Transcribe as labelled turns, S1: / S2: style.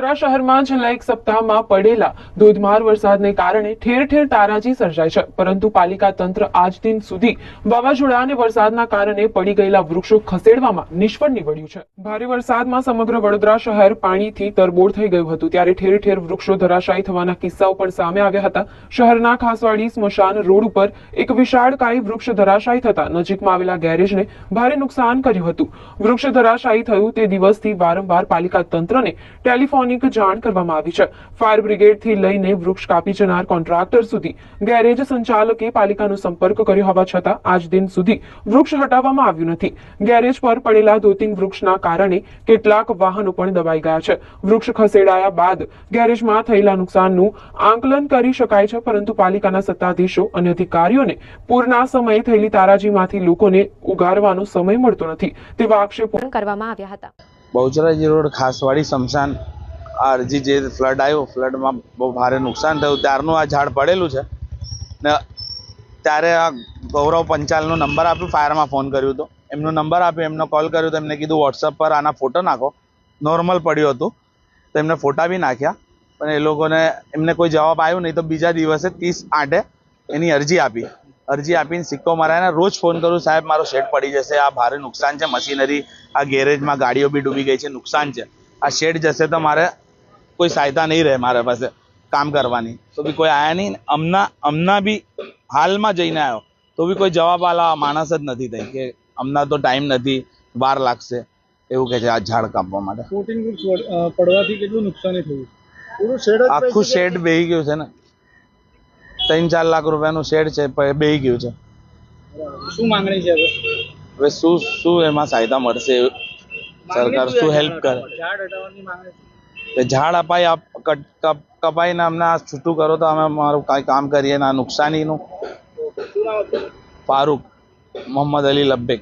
S1: વડોદરા શહેરમાં છેલ્લા એક સપ્તાહમાં પડેલા ધોધમાર વરસાદને કારણે ઠેર ઠેર તારાજી સર્જાય છે. પરંતુ પાલિકા તંત્ર આજ દિન સુધી વાવાઝોડા અને વરસાદના કારણે પડી ગયેલા વૃક્ષો ખસેડવામાં નિષ્ફળ નીવડ્યું છે. ભારે વરસાદમાં સમગ્ર વડોદરા શહેર પાણીથી તરબોળ થઈ ગયું હતું. ત્યારે ઠેર ઠેર વૃક્ષો ધરાશાયી થવાના કિસ્સાઓ પણ સામે આવ્યા હતા. શહેરના ખાસવાડી સ્મશાન રોડ ઉપર એક વિશાળકાય વૃક્ષ ધરાશાયી થતા નજીકમાં આવેલા ગેરેજને ભારે નુકસાન કર્યું હતું. વૃક્ષ ધરાશાયી થયું તે દિવસથી વારંવાર પાલિકા તંત્રને ટેલિફોનિક જાણ કરવામાં આવી છે. ફાયર બ્રિગેડથી લઈને વૃક્ષ કાપી જનાર કોન્ટ્રાક્ટર સુધી ગેરેજ સંચાલકે પાલિકાનો સંપર્ક કર્યો હોવા છતાં આજ દિન સુધી વૃક્ષ હટાવવામાં આવ્યું નથી. ગેરેજ પર પડેલા ધોતિંગ વૃક્ષના કારણે કેટલાક વાહનો પણ દબાઈ ગયા છે. વૃક્ષ ખસેડાયા બાદ ગેરેજમાં થયેલા નુકસાનનું આંકલન કરી શકાય છે પરંતુ પાલિકાના સત્તાધીશો અને અધિકારીઓને પૂરના સમયે થયેલી તારાજીમાંથી લોકોને ઉગારવાનો સમય મળતો નથી. તેવા આક્ષેપો
S2: કરવામાં આવ્યા હતા.
S3: બહુચરાજી રોડ ખાસવાડી સ્મશાન આ અરજી જે ફ્લડ આવ્યો ફ્લડમાં બહુ ભારે નુકસાન થયું. ત્યારનું આ ઝાડ પડેલું છે. ને ત્યારે આ ગૌરવ પંચાલનો નંબર આપ્યો, ફાયરમાં ફોન કર્યો હતો. એમનો નંબર આપ્યો, એમનો કોલ કર્યો તો એમને કીધું વોટ્સઅપ પર આના ફોટો નાખો. નોર્મલ પડ્યું હતું. તો એમને ફોટા બી નાખ્યા. પણ એ લોકોને એમને કોઈ જવાબ આવ્યો નહીં, તો બીજા દિવસે ત્રીસ આઠે એની અરજી આપી. અરજી આપીને સિક્કો મરાઈને રોજ ફોન કરું, સાહેબ, મારો શેડ પડી જશે, આ ભારે નુકસાન છે, મશીનરી, આ ગેરેજમાં ગાડીઓ બી ડૂબી ગઈ છે, નુકસાન છે. આ શેડ જશે તો મારે કોઈ સહાયતા નહીં રહે મારા પાસે કામ કરવાની. તો બી કોઈ આયા નહીં. હમણાં હમણાં બી હાલમાં જઈને આવ્યો તો બી કોઈ જવાબ આલા માણસ જ નથી થઈ કે હમણાં તો ટાઈમ નથી વાર લાગશે. એવું કે છે આ ઝાડ કાપવા માટે.
S4: પડવાથી કેટલું નુકસાની થયું?
S3: આખું શેડ બેહી ગયું છે ને. ત્રણ ચાર લાખ રૂપિયાનું શેડ છે એ બેહી ગયું છે.
S4: શું માંગણી છે હવે?
S3: હવે શું શું એમાં સહાયતા મળશે? સરકાર શું હેલ્પ કરે?
S4: ઝાડ હટાવવાની માંગણી.
S3: કે ઝાડ અપાય આપ ને અમને આ છૂટું કરો તો અમે મારું કાંઈ કામ કરીએ ને આ નુકસાનીનું. ફારૂક મોહમ્મદ અલી લબ્બેક